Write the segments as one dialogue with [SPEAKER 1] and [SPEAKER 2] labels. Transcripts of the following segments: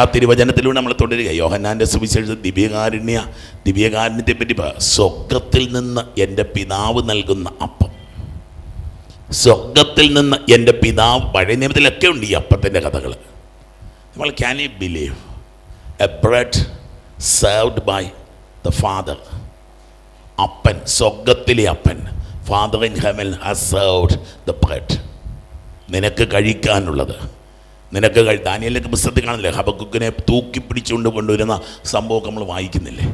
[SPEAKER 1] ആ തിരുവചനത്തിലൂടെ നമ്മൾ തുടരുക. യോഹന്നാന്റെ സുവിശേഷ ദിവ്യകാരുണ്യ ദിവ്യകാരുണ്യത്തെ പറ്റി പറ. സ്വർഗത്തിൽ നിന്ന് എന്റെ പിതാവ് നൽകുന്ന അപ്പം. സ്വർഗത്തിൽ നിന്ന് എന്റെ പിതാവ് പഴയ നിയമത്തിലൊക്കെ ഉണ്ട് ഈ അപ്പത്തിന്റെ കഥകൾ നമ്മൾ can you believe a bread served by the father അപ്പൻ സ്വർഗത്തിലെ അപ്പൻ father in heaven has served the bread നിനക്ക് കഴിക്കാനുള്ളത്. നിനക്ക് കഴി ദാനിയലൊക്കെ പുസ്തകത്തിൽ കാണില്ലേ ഹബക്കുക്കിനെ തൂക്കി പിടിച്ചുകൊണ്ട് കൊണ്ടുവരുന്ന സംഭവമൊക്കെ നമ്മൾ വായിക്കുന്നില്ലേ?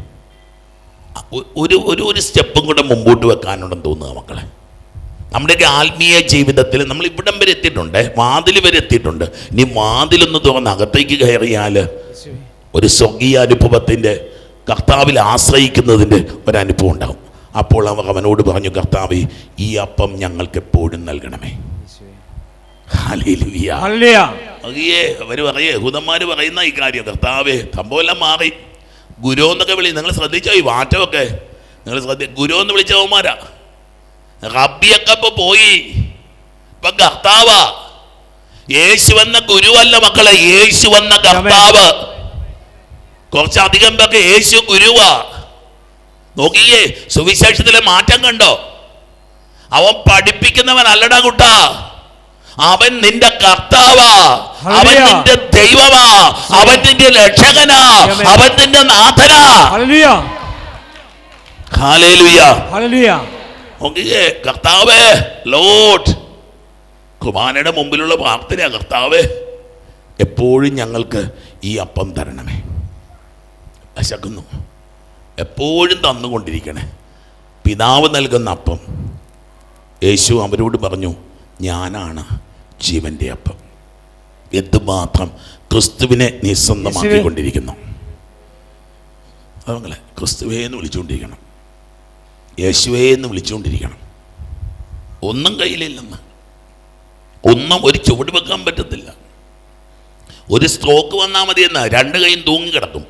[SPEAKER 1] ഒരു ഒരു ഒരു സ്റ്റെപ്പും കൂടെ മുമ്പോട്ട് വെക്കാനുണ്ടെന്ന് തോന്നുക മക്കളെ. നമ്മുടെയൊക്കെ ആത്മീയ ജീവിതത്തിൽ നമ്മൾ ഇവിടം വരെ എത്തിയിട്ടുണ്ട് വാതിൽ വരെ എത്തിയിട്ടുണ്ട്. ഇനി വാതിലൊന്ന് തുറന്ന് അകത്തേക്ക് കയറിയാൽ ഒരു സ്വർഗീയ അനുഭവത്തിന്റെ കർത്താവിൽ ആശ്രയിക്കുന്നതിന്റെ ഒരനുഭവം ഉണ്ടാകും അപ്പോൾ അവർ അവനോട് പറഞ്ഞു കർത്താവ് ഈ അപ്പം ഞങ്ങൾക്ക് എപ്പോഴും നൽകണമേ. അവർ പറയേ പറയുന്ന ഈ കാര്യം കർത്താവേ സംഭവമെല്ലാം മാറി. ഗുരു എന്നൊക്കെ വിളി നിങ്ങൾ ശ്രദ്ധിച്ചോ ഈ മാറ്റമൊക്കെ നിങ്ങൾ ശ്രദ്ധ ഗുരു എന്ന് വിളിച്ചവന്മാരാ റബിയൊക്കെ ഇപ്പൊ പോയി. ഇപ്പൊ കർത്താവാ. യേശു എന്ന ഗുരുവല്ല മക്കളെ യേശു വന്ന കർത്താവ്. കുറച്ചധികം പേർക്ക് യേശു ഗുരുവാ. നോക്കിയേ സുവിശേഷത്തിലെ മാറ്റം കണ്ടോ? അവൻ പഠിപ്പിക്കുന്നവൻ അല്ലടാ കുട്ടാ. അവൻ നിന്റെ കർത്താവാ. അവൻ നിന്റെ ദൈവമാ. അവൻ നിന്റെ രക്ഷകനാ. അവൻ നിന്റെ നാഥനാ.
[SPEAKER 2] Hallelujah
[SPEAKER 1] hallelujah.
[SPEAKER 2] ഹല്ലേലൂയ
[SPEAKER 1] നോക്കിയേ കർത്താവേ ലോട്ട് കുമാരയുടെ മുമ്പിലുള്ള പ്രാർത്ഥനയാ കർത്താവേ. എപ്പോഴും ഞങ്ങൾക്ക് ഈ അപ്പം തരണമേ. അശക്കുന്നു എപ്പോഴും തന്നുകൊണ്ടിരിക്കണേ. പിതാവ് നൽകുന്ന അപ്പം. യേശു അവരോട് പറഞ്ഞു ഞാനാണ്. ജീവന്റെ അപ്പം. എന്തുമാത്രം ക്രിസ്തുവിനെ നീ സ്വന്തമാക്കിക്കൊണ്ടിരിക്കുന്നു. ക്രിസ്തുവേ എന്ന് വിളിച്ചുകൊണ്ടിരിക്കണം. യേശുവേ എന്ന് വിളിച്ചുകൊണ്ടിരിക്കണം. ഒന്നും കയ്യിലില്ലെന്ന്. ഒന്നും ഒരു ചുവട് വെക്കാൻ പറ്റത്തില്ല. ഒരു സ്ട്രോക്ക് വന്നാൽ മതി എന്ന് രണ്ട് കൈയും തൂങ്ങി കിടക്കും.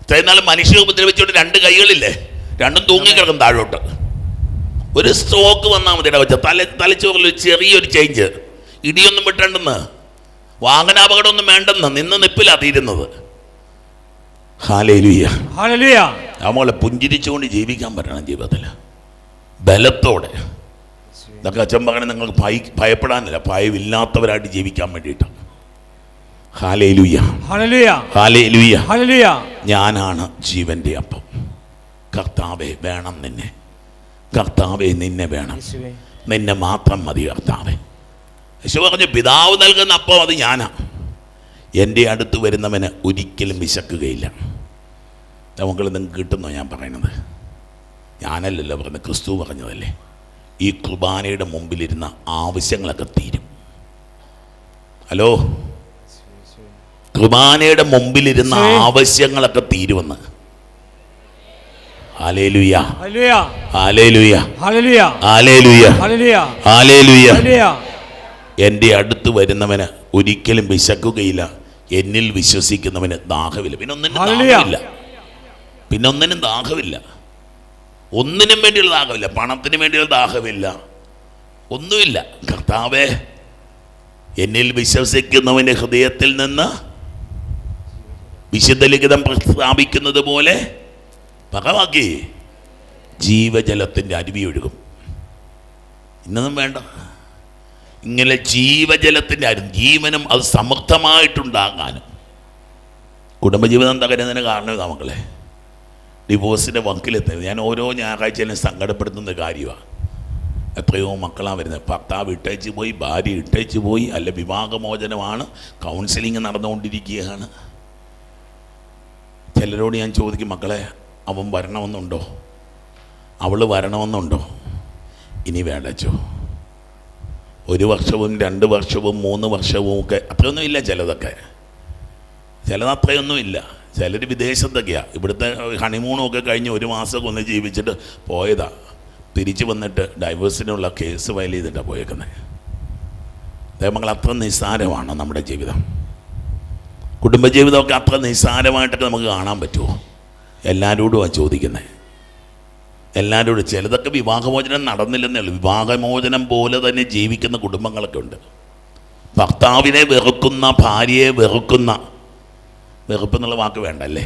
[SPEAKER 1] ഇത്രയും നാൾ മനുഷ്യരെ ഉപദ്രവിച്ചുകൊണ്ട് രണ്ട് കൈകളില്ലേ? രണ്ടും തൂങ്ങി കിടക്കും താഴോട്ട്. ഒരു സ്ട്രോക്ക് വന്നാൽ മതി ഇടവച്ച തല തലച്ചോറിൽ ചെറിയൊരു ചേഞ്ച് ഇടിയൊന്നും വിട്ടണ്ടെന്ന്. വാഹനാപകടമൊന്നും വേണ്ടെന്ന്. നിന്ന് നിപ്പിലാ തീരുന്നത്. നമ്മളെ പുഞ്ചിരിച്ചുകൊണ്ട് ജീവിക്കാൻ പറ്റണം ജീവിതത്തിൽ ബലത്തോടെ. ഇതൊക്കെ അച്ഛൻ പറഞ്ഞ നിങ്ങൾക്ക് ഭയ ഭയപ്പെടാനില്ല. ഭയമില്ലാത്തവരായിട്ട് ജീവിക്കാൻ വേണ്ടിയിട്ടാണ് ഞാനാണ് ജീവന്റെ അപ്പം. കർത്താവെ വേണം നിന്നെ. കർത്താവെ നിന്നെ വേണം. നിന്നെ മാത്രം മതി കർത്താവെ. യേശു പറഞ്ഞു പിതാവ് നൽകുന്ന അപ്പം അത് ഞാനാ. എന്റെ അടുത്ത് വരുന്നവന് ഒരിക്കലും വിശക്കുകയില്ല. നമുക്ക് നിങ്ങൾക്ക് കിട്ടുന്നോ ഞാൻ പറയുന്നത് ഞാനല്ലല്ലോ പറഞ്ഞത് ക്രിസ്തു പറഞ്ഞതല്ലേ? ഈ കുർബാനയുടെ മുമ്പിലിരുന്ന ആവശ്യങ്ങളൊക്കെ തീരും. ഹലോ? കുർബാനയുടെ മുമ്പിലിരുന്ന. ആവശ്യങ്ങളൊക്കെ തീരുമെന്ന് hallelujah
[SPEAKER 2] hallelujah
[SPEAKER 1] hallelujah
[SPEAKER 2] hallelujah
[SPEAKER 1] hallelujah
[SPEAKER 2] hallelujah
[SPEAKER 1] hallelujah
[SPEAKER 2] hallelujah
[SPEAKER 1] എന്റെ അടുത്ത് വരുന്നവന് ഒരിക്കലും വിശക്കുകയില്ല. എന്നിൽ വിശ്വസിക്കുന്നവന് ദാഹമില്ല പിന്നെ ഒന്നിനും. ദാഹമില്ല പിന്നെ ഒന്നിനും ദാഹമില്ല ഒന്നിനും വേണ്ടിയുള്ള ദാഹമില്ല പണത്തിന് വേണ്ടിയുള്ള ദാഹമില്ല ഒന്നുമില്ല. കർത്താവേ എന്നിൽ വിശ്വസിക്കുന്നവന്റെ ഹൃദയത്തിൽ നിന്ന് വിശുദ്ധ ലിഖിതം പ്രസ്താവിക്കുന്നത് പോലെ പകവാക്കി ജീവജലത്തിന്റെ അരുവി ഒഴുകും. ഇന്നതും വേണ്ട. ഇങ്ങനെ ജീവജലത്തിന്റെ അരു ജീവനും അത് സമൃദ്ധമായിട്ടുണ്ടാകാനും. കുടുംബജീവിതം തകരുന്നതിന് കാരണം മക്കളെ. ഡിവോഴ്സിന്റെ വക്കിലെത്തുന്നത്. ഞാൻ ഓരോ ഞായറാഴ്ചയിലും സങ്കടപ്പെടുത്തുന്ന കാര്യമാണ് എത്രയോ മക്കളാണ് വരുന്നത്. ഭർത്താവ് ഇട്ടേച്ച് പോയി ഭാര്യ ഇട്ടേച്ച് പോയി അല്ല വിവാഹമോചനമാണ് കൗൺസിലിംഗ് നടന്നുകൊണ്ടിരിക്കുകയാണ്. ചിലരോട് ഞാൻ ചോദിക്കും മക്കളെ അവൻ വരണമെന്നുണ്ടോ? അവൾ വരണമെന്നുണ്ടോ? ഇനി വേണ്ടച്ചോ ഒരു വർഷവും രണ്ട് വർഷവും മൂന്ന് വർഷവും ഒക്കെ അത്രയൊന്നുമില്ല ചിലതൊക്കെ. ചിലത് അത്രയൊന്നുമില്ല. ചിലർ വിദേശത്തൊക്കെയാണ് ഇവിടുത്തെ ഹണിമൂണും ഒക്കെ കഴിഞ്ഞ് ഒരു മാസമൊക്കെ ഒന്ന് ജീവിച്ചിട്ട് പോയതാ. തിരിച്ചു വന്നിട്ട് ഡൈവേഴ്സിനുള്ള കേസ് ഫയൽ ചെയ്തിട്ടാണ് പോയേക്കുന്നത് ദൈവങ്ങൾ അത്ര നിസ്സാരമാണ് നമ്മുടെ ജീവിതം. കുടുംബജീവിതമൊക്കെ അത്ര നിസ്സാരമായിട്ടൊക്കെ നമുക്ക് കാണാൻ പറ്റുമോ? എല്ലാവരോടുമാണ് ചോദിക്കുന്നത് എല്ലാവരോടും ചിലതൊക്കെ വിവാഹമോചനം നടന്നില്ലെന്നേ വിവാഹമോചനം പോലെ തന്നെ ജീവിക്കുന്ന കുടുംബങ്ങളൊക്കെ ഉണ്ട്. ഭർത്താവിനെ വെറുക്കുന്ന ഭാര്യയെ വെറുക്കുന്ന വെറുപ്പ് എന്നുള്ള വാക്ക് വേണ്ടല്ലേ?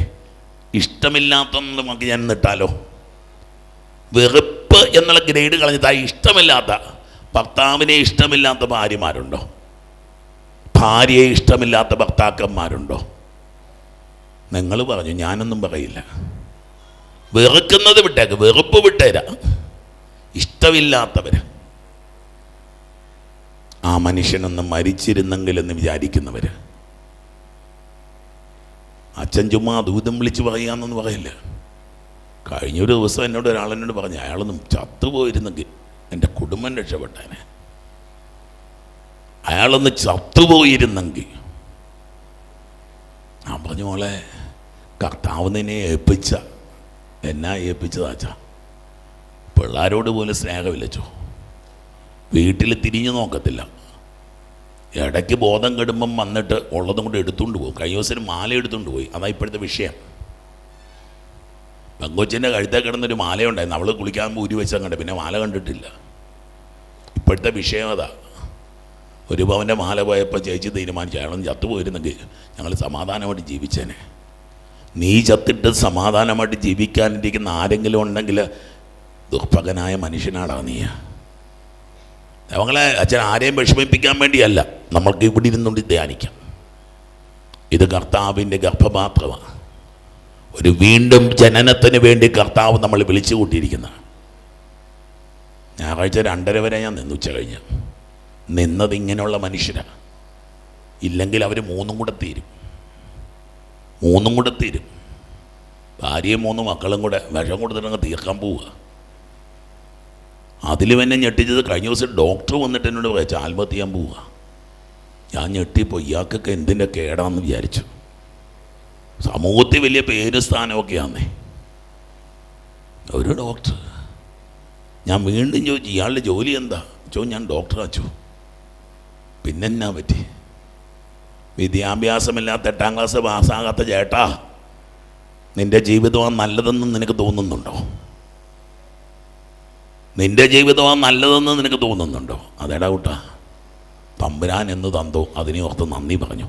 [SPEAKER 1] ഇഷ്ടമില്ലാത്ത വാക്ക് ഞാൻ നിട്ടാലോ വെറുപ്പ് എന്നുള്ള ഗ്രേഡ് കളഞ്ഞിട്ട് ആ ഇഷ്ടമില്ലാത്ത ഭർത്താവിനെ ഇഷ്ടമില്ലാത്ത ഭാര്യമാരുണ്ടോ? ഭാര്യയെ ഇഷ്ടമില്ലാത്ത ഭർത്താക്കന്മാരുണ്ടോ? നിങ്ങൾ പറഞ്ഞു ഞാനൊന്നും പറയില്ല. വെറുക്കുന്നത് വിട്ടേക്ക് വെറുപ്പ് വിട്ടേരാ. ഇഷ്ടമില്ലാത്തവർ ആ മനുഷ്യനൊന്ന് മരിച്ചിരുന്നെങ്കിലെന്ന് വിചാരിക്കുന്നവർ അച്ഛൻ ചുമ്മാ ദൂതം വിളിച്ച് പറയാമെന്നൊന്നും പറയില്ല. കഴിഞ്ഞൊരു ദിവസം എന്നോട് ഒരാൾ എന്നോട് പറഞ്ഞു അയാളൊന്നും ചത്തുപോയിരുന്നെങ്കിൽ എന്റെ കുടുംബം രക്ഷപ്പെട്ടേനെ. അയാളൊന്ന് ചത്തുപോയിരുന്നെങ്കിൽ ഞാൻ പറഞ്ഞു മോളെ കർത്താവ് ഏൽപ്പിച്ച. എന്നാ ഏൽപ്പിച്ചതാച്ചാ. പിള്ളേരോട് പോലും സ്നേഹമില്ലച്ചോ. വീട്ടിൽ തിരിഞ്ഞു നോക്കത്തില്ല. ഇടയ്ക്ക് ബോധം കെടുമ്പം വന്നിട്ട് ഉള്ളതും കൂടെ എടുത്തുകൊണ്ട് പോകും. കഴിഞ്ഞ ദിവസം മാല എടുത്തുകൊണ്ട് പോയി. അതാ ഇപ്പോഴത്തെ വിഷയം. പെങ്കൊച്ചിന്റെ കഴുത്തേ കിടന്നൊരു മാലയുണ്ടായിരുന്നു. അവൾ കുളിക്കാൻ ഊരി വെച്ചാൽ കണ്ടു പിന്നെ മാല കണ്ടിട്ടില്ല. ഇപ്പോഴത്തെ വിഷയം അതാ. ഒരു പവന്റെ മാല പോയപ്പോൾ ചേച്ചി തീരുമാനിച്ചു. അയാളൊന്നും ചത്തുപോയിരുന്നെങ്കിൽ ഞങ്ങൾ സമാധാനമായിട്ട് ജീവിച്ചേനെ. നീ ചത്തിട്ട് സമാധാനമായിട്ട് ജീവിക്കാനിരിക്കുന്ന ആരെങ്കിലും ഉണ്ടെങ്കിൽ ദുർഭകനായ മനുഷ്യനാടാ നീ ഞങ്ങളെ അച്ഛൻ ആരെയും വിഷമിപ്പിക്കാൻ വേണ്ടിയല്ല നമ്മൾക്ക് ഇവിടെ ഇരുന്നുകൊണ്ട് ധ്യാനിക്കാം. ഇത് കർത്താവിന്റെ ഗർഭപാത്രമാണ് ഒരു വീണ്ടും ജനനത്തിന് വേണ്ടി കർത്താവ് നമ്മൾ വിളിച്ചു കൂട്ടിയിരിക്കുന്ന ഞായറാഴ്ച രണ്ടര വരെ ഞാൻ നിന്നു ഉച്ച കഴിഞ്ഞ്. നിന്നത് ഇങ്ങനെയുള്ള മനുഷ്യരാണ് ഇല്ലെങ്കിൽ അവർ മൂന്നും കൂടെ തീരും. മൂന്നും കൂടെ തീരും. ഭാര്യയും മൂന്ന് മക്കളും കൂടെ വിഷം കൊടുത്തിട്ടങ്ങ് തീർക്കാൻ പോവുക. അതിലും എന്നെ ഞെട്ടിച്ചത് കഴിഞ്ഞ ദിവസം ഡോക്ടർ വന്നിട്ട് എന്നോട് പറയാം ആത്മഹത്യ ചെയ്യാൻ പോവുക. ഞാൻ ഞെട്ടിപ്പോൾ ഇയാൾക്കൊക്കെ എന്തിന്റെ കേടാണെന്ന് വിചാരിച്ചു. സമൂഹത്തിൽ വലിയ പേര് സ്ഥാനമൊക്കെയാന്നേ. ഒരു ഡോക്ടർ ഞാൻ വീണ്ടും ചോദിച്ചു ഇയാളുടെ ജോലി എന്താ? ചോ ഞാൻ ഡോക്ടർ അച്ചു പിന്നെന്നാ പറ്റി? വിദ്യാഭ്യാസമില്ലാത്ത എട്ടാം ക്ലാസ് പാസ്സാകാത്ത ചേട്ടാ നിന്റെ ജീവിതമാണ് നല്ലതെന്ന് നിനക്ക് തോന്നുന്നുണ്ടോ? നിന്റെ ജീവിതമാണ് നല്ലതെന്ന് നിനക്ക് തോന്നുന്നുണ്ടോ? അതേടാ കൂട്ടാ തമ്പുരാൻ എന്ന് തന്തോ അതിനെ ഓർത്ത് നന്ദി പറഞ്ഞു.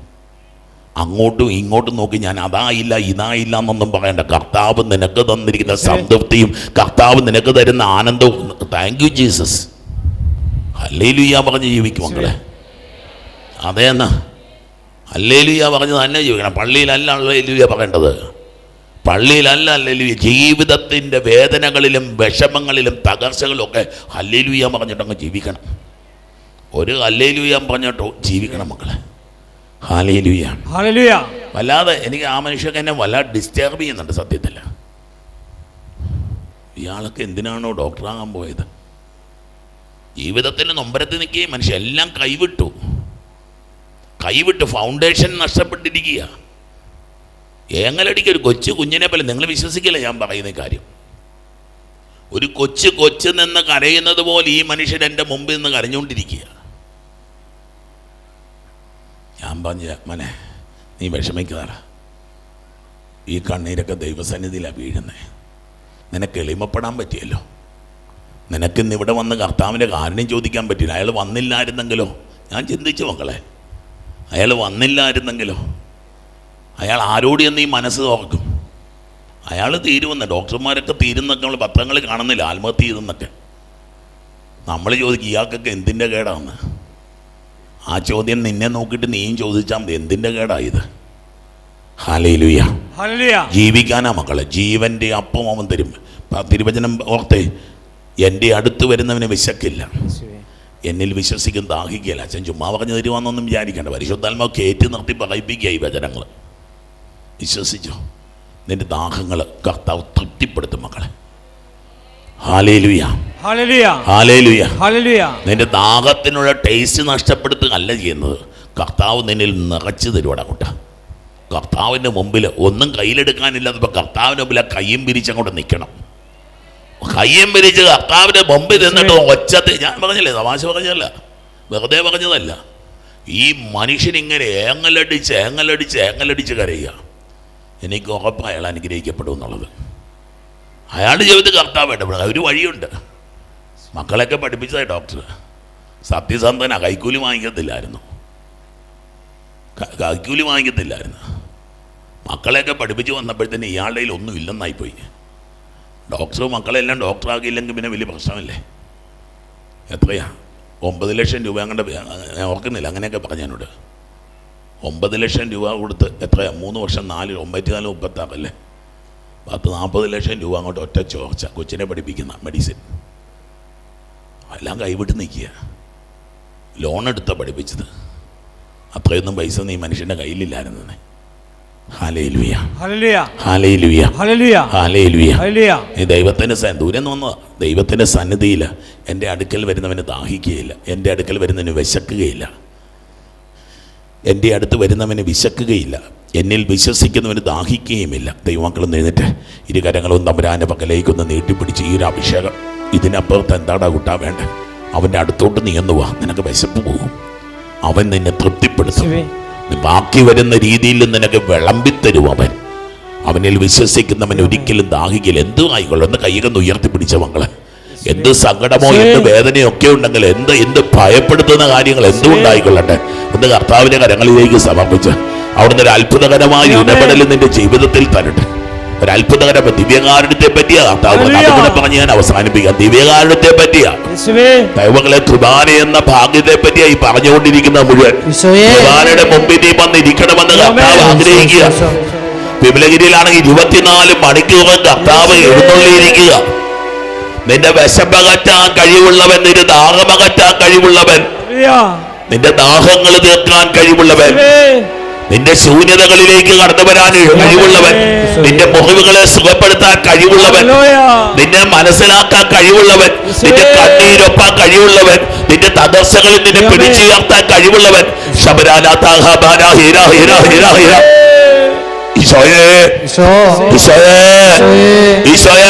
[SPEAKER 1] അങ്ങോട്ടും ഇങ്ങോട്ടും നോക്കി ഞാൻ അതായില്ല ഇതായില്ല എന്നൊന്നും പറയണ്ട. കർത്താവ് നിനക്ക് തന്നിരിക്കുന്ന സംതൃപ്തിയും കർത്താവ് നിനക്ക് തരുന്ന ആനന്ദവും താങ്ക് യു ജീസസ് അല്ലേലും ഈ പറഞ്ഞ് ജീവിക്കും മക്കളെ അതേ എന്നാ പറഞ്ഞത് പറഞ്ഞ് തന്നെ ജീവിക്കണം. പള്ളിയിലല്ല അല്ലേലുയ്യ പറയേണ്ടത്. പള്ളിയിലല്ല അല്ലേലുയ്യ ജീവിതത്തിന്റെ വേദനകളിലും വിഷമങ്ങളിലും തകർച്ചകളൊക്കെ ഒക്കെ അല്ലേലുയ്യ പറഞ്ഞിട്ടങ്ങ് ജീവിക്കണം. ഒരു അല്ലേലുയ്യ പറഞ്ഞിട്ടോ ജീവിക്കണം മക്കളെ. ഹാലേലുയ്യ
[SPEAKER 2] ഹല്ലേലൂയ
[SPEAKER 1] വല്ലാതെ എനിക്ക് ആ മനുഷ്യക്ക് എന്നെ വല്ലാതെ ഡിസ്റ്റർബ് ചെയ്യുന്നുണ്ട് സത്യത്തിൽ. ഇയാളൊക്കെ എന്തിനാണോ ഡോക്ടറാകാൻ പോയത്? ജീവിതത്തിൽ നൊമ്പരത്തിൽ നിൽക്കുകയും മനുഷ്യ എല്ലാം കൈവിട്ടു. കൈവിട്ട് ഫൗണ്ടേഷൻ നഷ്ടപ്പെട്ടിരിക്കുക. ഏങ്ങലടിക്ക് ഒരു കൊച്ചു കുഞ്ഞിനെ പോലെ നിങ്ങൾ വിശ്വസിക്കില്ല ഞാൻ പറയുന്ന കാര്യം. ഒരു കൊച്ചു കൊച്ചു നിന്ന് കരയുന്നത് പോലെ ഈ മനുഷ്യൻ എന്റെ മുമ്പിൽ നിന്ന് കരഞ്ഞുകൊണ്ടിരിക്കുക. ഞാൻ പറഞ്ഞ മനെ നീ വിഷമിക്കാറ ഈ കണ്ണീരൊക്കെ ദൈവസന്നിധിയിലാണ് വീഴുന്നത് നിനക്ക് എളിമപ്പെടാൻ പറ്റിയല്ലോ. നിനക്കിന്ന് ഇവിടെ വന്ന് കർത്താവിന്റെ കാരണം ചോദിക്കാൻ പറ്റില്ല. അയാൾ വന്നില്ലായിരുന്നെങ്കിലോ? ഞാൻ ചിന്തിച്ചു മക്കളെ. അയാൾ വന്നില്ലായിരുന്നെങ്കിലോ? അയാൾ ആരോട് എന്ന് ഈ മനസ്സ് തോക്കും അയാൾ തീരുമെന്ന്. ഡോക്ടർമാരൊക്കെ തീരുന്നൊക്കെ നമ്മൾ പത്രങ്ങളിൽ കാണുന്നില്ല ആത്മഹത്യ ചെയ്തെന്നൊക്കെ നമ്മൾ ചോദിക്കും ഇയാൾക്കൊക്കെ എന്തിന്റെ കേടാണെന്ന് ആ ചോദ്യം നിന്നെ നോക്കിയിട്ട് നീയും ചോദിച്ചാൽ മതി എന്തിന്റെ കേടാ ഇത്? ജീവിക്കാനാ മക്കളെ. ജീവന്റെ അപ്പം അവൻ തരും. ആ തിരുവചനം ഓർത്തേ എന്റെ അടുത്ത് വരുന്നവന് വിശക്കില്ല. എന്നിൽ വിശ്വസിക്കും ദാഹിക്കുകയില്ല. അച്ഛൻ ചുമ്മാ പറഞ്ഞു തരുവാന്നൊന്നും വിചാരിക്കേണ്ട. പരിശുദ്ധാത്മാവ് കയറ്റി നിർത്തി പറയിപ്പിക്കുക ഈ വചനങ്ങൾ വിശ്വസിച്ചോ? നിന്റെ ദാഹങ്ങൾ കർത്താവ് തൃപ്തിപ്പെടുത്തും മക്കളെ. നിന്റെ ദാഹത്തിനുള്ള ടേസ്റ്റ് നഷ്ടപ്പെടുത്തുകയല്ല ചെയ്യുന്നത്. കർത്താവ് നിന്നിൽ നിറച്ചു തരുവാടാ കുട്ട. കർത്താവിന്റെ മുമ്പിൽ ഒന്നും കയ്യിലെടുക്കാനില്ലാത്തപ്പോൾ കർത്താവിന്റെ മുമ്പിൽ ആ കയ്യും പിരിച്ചങ്ങോട്ട് നിൽക്കണം കയ്യും പിരിച്ച് കർത്താവിന്റെ മുമ്പിൽ നിന്നിട്ട് ഒച്ചത്തിൽ ഞാൻ പറഞ്ഞില്ലേ തമാശ പറഞ്ഞല്ല വെറുതെ പറഞ്ഞതല്ല. ഈ മനുഷ്യനിങ്ങനെ ഏങ്ങലടിച്ച് ഏങ്ങലടിച്ച് ഏങ്ങലടിച്ച് കരയുക. എനിക്ക് ഉറപ്പ് അയാൾ അനുഗ്രഹിക്കപ്പെടും എന്നുള്ളത്. അയാളുടെ ജീവിതത്തിൽ കർത്താവ് ഇടപെടുക ഒരു വഴിയുണ്ട്. മക്കളെയൊക്കെ പഠിപ്പിച്ചതായി ഡോക്ടർ. സത്യസന്ധന കൈക്കൂലി വാങ്ങിക്കത്തില്ലായിരുന്നു. കൈക്കൂലി വാങ്ങിക്കത്തില്ലായിരുന്നു. മക്കളെയൊക്കെ പഠിപ്പിച്ച് വന്നപ്പോഴത്തേന് ഇയാളുടെ കയ്യിൽ ഒന്നും ഇല്ലെന്നായി പോയി ഡോക്ടർ മക്കളെല്ലാം ഡോക്ടറാകില്ലെങ്കിൽ പിന്നെ വലിയ പ്രശ്നമില്ലേ? എത്രയാ? ഒമ്പത് ലക്ഷം രൂപ അങ്ങോട്ട് ഞാൻ ഓർക്കുന്നില്ല. അങ്ങനെയൊക്കെ പറഞ്ഞു എന്നോട്. ഒമ്പത് ലക്ഷം രൂപ കൊടുത്ത് എത്രയാ? മൂന്ന് വർഷം നാല് ഒമ്പത്തി നാല് മുപ്പത്താറല്ലേ പത്ത് നാൽപ്പത് ലക്ഷം രൂപ അങ്ങോട്ട് ഒറ്റ ചോർച്ച. കൊച്ചിനെ പഠിപ്പിക്കുന്ന മെഡിസിൻ. എല്ലാം കൈവിട്ട് നിൽക്കുക. ലോൺ എടുത്താ പഠിപ്പിച്ചത്. അത്രയൊന്നും പൈസ നീ മനുഷ്യന്റെ കയ്യിലില്ലായിരുന്നേ ഹാലേ ദൂരം നിന്ന് വന്നതാ ദൈവത്തിന്റെ സന്നിധിയിൽ എന്റെ അടുക്കൽ വരുന്നവന് ദാഹിക്കുകയില്ല. എന്റെ അടുക്കൽ വരുന്നവന് വിശക്കുകയില്ല. എന്റെ അടുത്ത് വരുന്നവന് വിശക്കുകയില്ല. എന്നിൽ വിശ്വസിക്കുന്നവന് ദാഹിക്കുകയുമില്ല. ദൈവമക്കളും എഴുന്നേറ്റ്. ഇരു കരങ്ങളും തമ്പുരാന്റെ പക്കലേക്കൊന്ന് നീട്ടിപ്പിടിച്ച് ഈ ഒരു അഭിഷേകം ഇതിനപ്പുറത്ത് എന്താടാ കൂട്ടാ വേണ്ട? അവന്റെ അടുത്തോട്ട് നീ എന്ന് വാ. നിനക്ക് വിശപ്പ് പോകും. അവൻ നിന്നെ തൃപ്തിപ്പെടുത്തും. ബാക്കി വരുന്ന രീതിയിൽ നിനക്ക് വിളമ്പിത്തരും അവൻ. അവനിൽ വിശ്വസിക്കുന്നവൻ ഒരിക്കലും ദാഹിക്കില്ല. എന്തു ആയിക്കൊള്ളു? എന്ന് കൈകൊന്ന് ഉയർത്തിപ്പിടിച്ച മക്കളെ. എന്ത് സങ്കടമോ എന്ത് വേദനയോ ഒക്കെ ഉണ്ടെങ്കിൽ എന്ത് എന്ത് ഭയപ്പെടുത്തുന്ന കാര്യങ്ങൾ എന്തുകൊണ്ടായിക്കൊള്ളട്ടെ എന്ത് ഒന്ന് കർത്താവിന്റെ കരങ്ങളിലേക്ക് സമർപ്പിച്ച് അവിടുന്ന് ഒരു അത്ഭുതകരമായ ഇടപെടൽ നിന്റെ ജീവിതത്തിൽ തരട്ടെ. ഒരു അത്ഭുതകര ദിവ്യകാരുണ്യത്തെ പറ്റിയാ കർത്താവ്. പറഞ്ഞ് ഞാൻ അവസാനിപ്പിക്കാം ദിവ്യകാരുണ്യത്തെ പറ്റിയാ ദൈവങ്ങളെ കൃപാന എന്ന ഭാഗ്യത്തെ പറ്റിയാ ഈ പറഞ്ഞുകൊണ്ടിരിക്കുന്ന മുഴുവൻ. കൃപാനയുടെ മുമ്പിൽ നീ വന്നിരിക്കണമെന്ന് കർത്താവ് ആഗ്രഹിക്കുക. വിമലഗിരിയിലാണെങ്കിൽ ഇരുപത്തിനാല് മണിക്കൂർ കർത്താവ് എഴുന്നള്ളിയിരിക്കുക. നിന്റെ വിശപ്പകറ്റാൻ കഴിവുള്ളവൻ നിന്റെ ദാഹമകറ്റാൻ കഴിവുള്ളവൻ. നിന്റെ ദാഹങ്ങൾ തീർക്കാൻ കഴിവുള്ളവൻ. നിന്റെ ശൂന്യതകളിലേക്ക് കടന്നു വരാൻ കഴിവുള്ളവൻ നിന്റെ മുറിവുകളെ സുഖപ്പെടുത്താൻ കഴിവുള്ളവൻ നിന്നെ മനസ്സിലാക്കാൻ കഴിവുള്ളവൻ നിന്റെ കണ്ണീരൊപ്പാൻ കഴിവുള്ളവൻ നിന്റെ തദർശകളിൽ നിന്നെ പിടിച്ചുയർത്താൻ കഴിവുള്ളവൻ. ഈശോയേ.
[SPEAKER 3] ഈശോ
[SPEAKER 1] ഈശോയേ. ഈശോയേ.